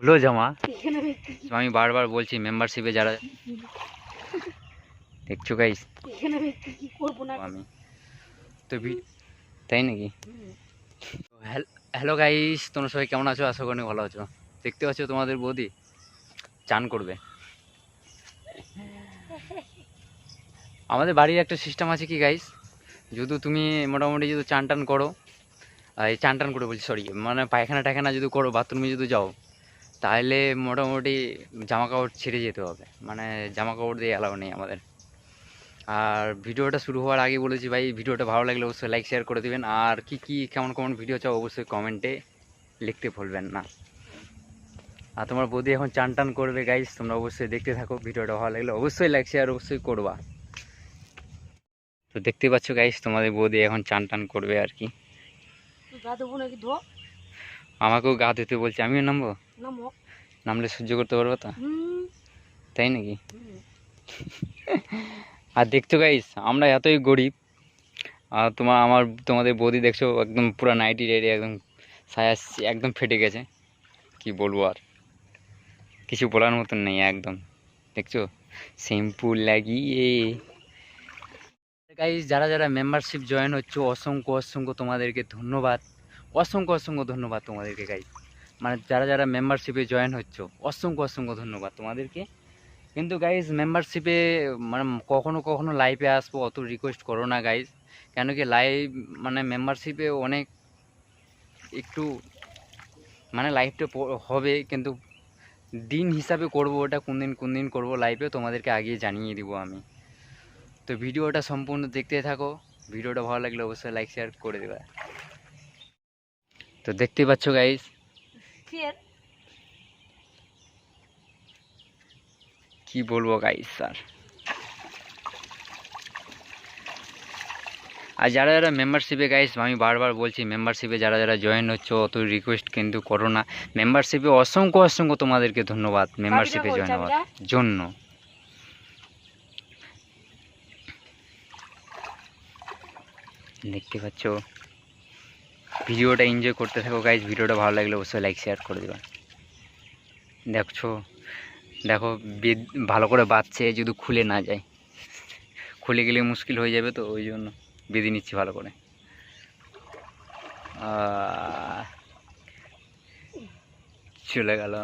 হলো জামা। আমি বারবার বলছি মেম্বারশিপে যারা দেখছ গাইস আমি তো তাই নাকি। হ্যালো গাইস তোমরা সবাই কেমন আছো? আশা করি ভালো আছো। দেখতে পাচ্ছ তোমাদের বৌদি চান করবে। আমাদের বাড়ির একটা সিস্টেম আছে কি গাইস যদি তুমি মোটামুটি যদি চান টান করো এই চান টান করে বলছি সরি মানে পায়খানা টায়খানা যদি করো বাথরুমে যদি যাও তাহলে মোটামুটি জামা কাপড় ছেড়ে যেতে হবে। মানে জামা কাপড় দিয়ে অ্যালাউ নেই আমাদের। আর ভিডিওটা শুরু হওয়ার আগে বলেছি ভাই ভিডিওটা ভালো লাগলে অবশ্যই লাইক শেয়ার করে দেবেন। আর কি কি কেমন কেমন ভিডিও চাও অবশ্যই কমেন্টে লিখতে ভুলবেন না। আর তোমার বৌদি এখন চান টান করবে গাইস তোমরা অবশ্যই দেখতে থাকো ভিডিওটা ভালো লাগলে অবশ্যই লাইক শেয়ার অবশ্যই করবা। তো দেখতে পাচ্ছ গাইস তোমাদের বৌদি এখন চান টান করবে আর কি। আমাকেও গা ধুতে বলছে আমিও নামবো? নামো নামলে সহ্য করতে পারব তো? তাই নাকি? আর দেখছ গাইস আমরা এতই গরিব আর তোমার আমার তোমাদের বৌদি দেখছ একদম পুরো নাইটি রেডি একদম সায়া একদম ফেটে গেছে। কি বলব আর? কিছু বলার মতন নেই একদম। দেখছ? শ্যাম্পু লাগিয়ে। গাইস যারা যারা মেম্বারশিপ জয়েন হচ্ছে অসংখ্য অসংখ্য তোমাদেরকে ধন্যবাদ। অসংখ্য অসংখ্য ধন্যবাদ তোমাদেরকে গাইস মানে যারা যারা মেম্বারশিপে জয়েন হচ্ছে, অসংখ্য অসংখ্য ধন্যবাদ তোমাদেরকে। কিন্তু গাইজ মেম্বারশিপে মানে কখনো কখনো লাইভে আসব, অত রিকোয়েস্ট করো না গাইজ কেন কি লাইভ মানে মেম্বারশিপে অনেক একটু মানে লাইভটা হবে, কিন্তু দিন হিসাবে করব ওটা, কোন দিন কোন দিন করব লাইভে তোমাদেরকে আগিয়ে জানিয়ে দিব আমি। তো ভিডিওটা সম্পূর্ণ দেখতে থাকো। ভিডিওটা ভালো লাগলে অবশ্যই লাইক শেয়ার করে দেবে। তো দেখতে পাচ্ছ গাইজ ফের কি বলব গাইস স্যার আর যারা যারা মেম্বারশিপে গাইস আমি বারবার বলছি মেম্বারশিপে যারা যারা জয়েন হচ্ছে অত রিকোয়েস্ট কিন্তু করো না। মেম্বারশিপে অসংখ্য অসংখ্য তোমাদেরকে ধন্যবাদ মেম্বারশিপে জয়েন হওয়ার জন্য। দেখতে পাচ্ছ? ভিডিওটা এনজয় করতে থাকো গাইজ ভিডিওটা ভালো লাগলে অবশ্যই লাইক শেয়ার করে দেবেন দেখছ? দেখো ভালো করে বাঁচছে যদি খুলে না যায়। খুলে গেলে মুশকিল হয়ে যাবে তো, ওই জন্য বেঁধে নিচ্ছি ভালো করে। চলে গেল।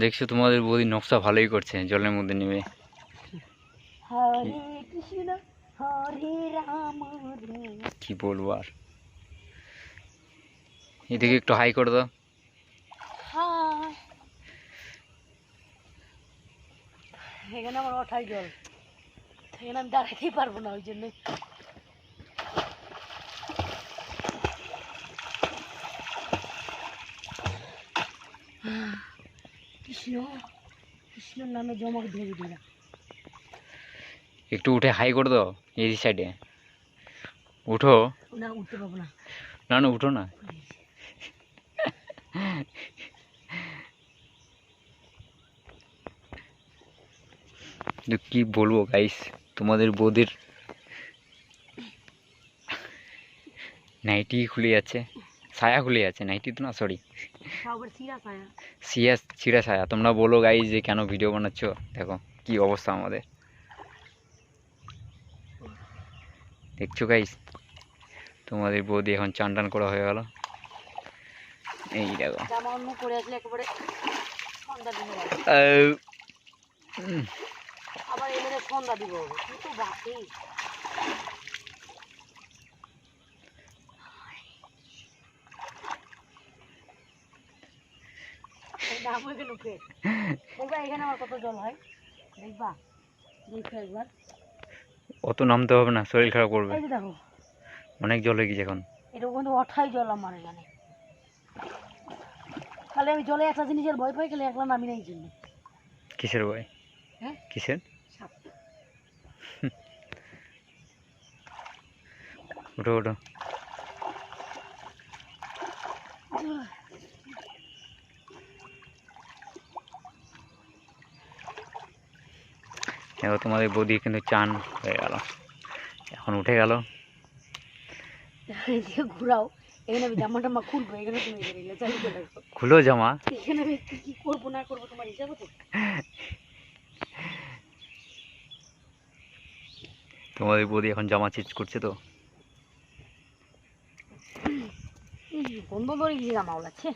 দেখছ তোমাদের বৌদি নকশা ভালোই করছে জলের মধ্যে নেমে। কি বলব আর? এদিকে একটু হাই করে দাও। এখানে আমার ওঠাই জল। এখানে আমি দাঁড়াতেই পারব না ওই জন্য কৃষ্ণ নামে জমক ধরে একটু উঠে হাই করে দাও, এই সাইডে উঠো। না উঠতে না না না। উঠো না কি বলব গাইস তোমাদের বৌদির নাইটি খুলে যাচ্ছে। ছায়া খুলে যাচ্ছে নাইটি তো না সরি আয়া ছিঁড়া ছায়া তোমরা বলো গাই যে কেন ভিডিও বানাচ্ছ। দেখো, কি অবস্থা আমাদের। দেখছ গাইস তোমাদের বৌদি এখন চান টান করা হয়ে গেল। এই দেখো। আবার এলে সন্ধ্যা দিব। বাকি এখানে আমার কত জল হয়? অত নামতে হবে না শরীর খারাপ করবে। দেখো। অনেক জল হয়ে গেছে এখন। এটা কিন্তু অঠাই জল আমার এখানে। তাহলে আমি জলে একটা জিনিসের ভয় পাই গেলে একলা নামি নাই জন্য। কিসের ভয়? হ্যাঁ? কিসের? সাপ। ওঠো দেখো তোমাদের বৌদি কিন্তু চান হয়ে গেল। এখন উঠে গেল। ঘুরাও। এখানে জামা টামা খুলবো এখানে তুমি খুলো জামা। এখানে আমি কি করব না করব তোমার হিসাব তোমাদের বৌদি এখন জামা চেঞ্জ করছে তো। গন্ধ ধরে গিয়ে জামা ওলাচ্ছে?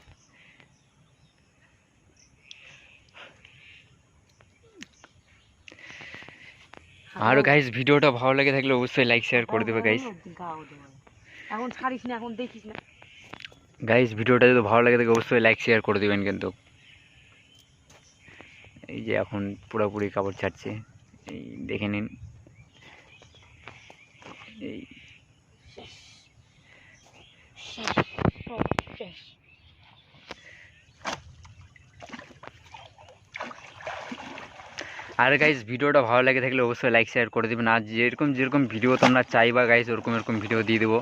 আর গাইস ভিডিওটা ভালো লাগে থাকলে অবশ্যই লাইক শেয়ার করে দেবে গাইস এখন ছাড়িস না এখন দেখিস না। গাইস ভিডিওটা যদি ভালো লাগে থাকে অবশ্যই লাইক শেয়ার করে দিবেন কিন্তু। এই যে এখন পুরোপুরি কাপড় ছাড়ছে। এই দেখে নিন। এই। আর গাইস ভিডিওটা ভালো লাগে থাকলে অবশ্যই লাইক শেয়ার করে দেবেন। আর যেরকম যেরকম ভিডিও তোমরা চাইবা গাইস ওরকম এরকম ভিডিও দিয়ে দেবো।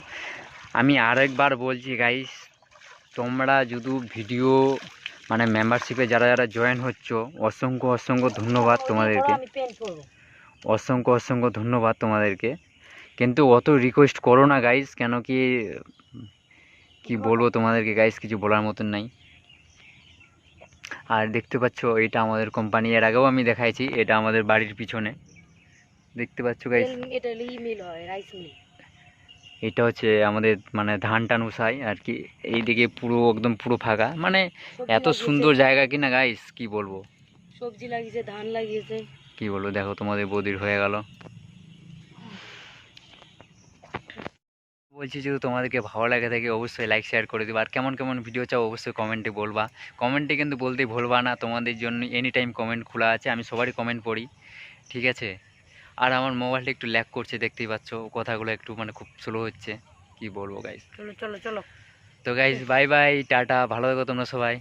আমি আরেকবার বলছি গাইস তোমরা যদি ভিডিও মানে মেম্বারশিপে যারা যারা জয়েন হচ্ছ অসংখ্য অসংখ্য ধন্যবাদ তোমাদেরকে। অসংখ্য অসংখ্য ধন্যবাদ তোমাদেরকে। কিন্তু অত রিকোয়েস্ট করো না গাইস কেন কি কি বলব তোমাদেরকে গাইস কিছু বলার মতন নাই। আর দেখতে পাচ্ছ এটা আমাদের কোম্পানি এর আগেও আমি দেখাইছি এটা আমাদের বাড়ির পিছনে। দেখতে পাচ্ছ গাইস এটা মিল হয় রাইস মিল। এটা হচ্ছে আমাদের মানে ধান টান উসাই আর কি। এইদিকে পুরো একদম পুরো ফাঁকা। মানে এত সুন্দর জায়গা কিনা গাইস কি বলব? সবজি লাগিয়েছে ধান লাগিয়েছে। কি বলব? দেখো তোমাদের বদির হয়ে গেল। বলছি যদি তোমাদেরকে ভালো লাগে থাকে অবশ্যই লাইক শেয়ার করে দিবা। আর কেমন কেমন ভিডিও চাও অবশ্যই কমেন্টে বলবা। কমেন্টে কিন্তু বলতেই ভুলবা না তোমাদের জন্য এনি টাইম কমেন্ট খোলা আছে আমি সবারই কমেন্ট পড়ি। ঠিক আছে? আর আমার মোবাইলটা একটু ল্যাক করছে দেখতেই পাচ্ছ কথাগুলো একটু মানে খুব স্লো হচ্ছে। কি বলব গাইজ চলো চলো চলো। তো গাইজ বাই বাই টাটা ভালো থাকো তোমরা সবাই।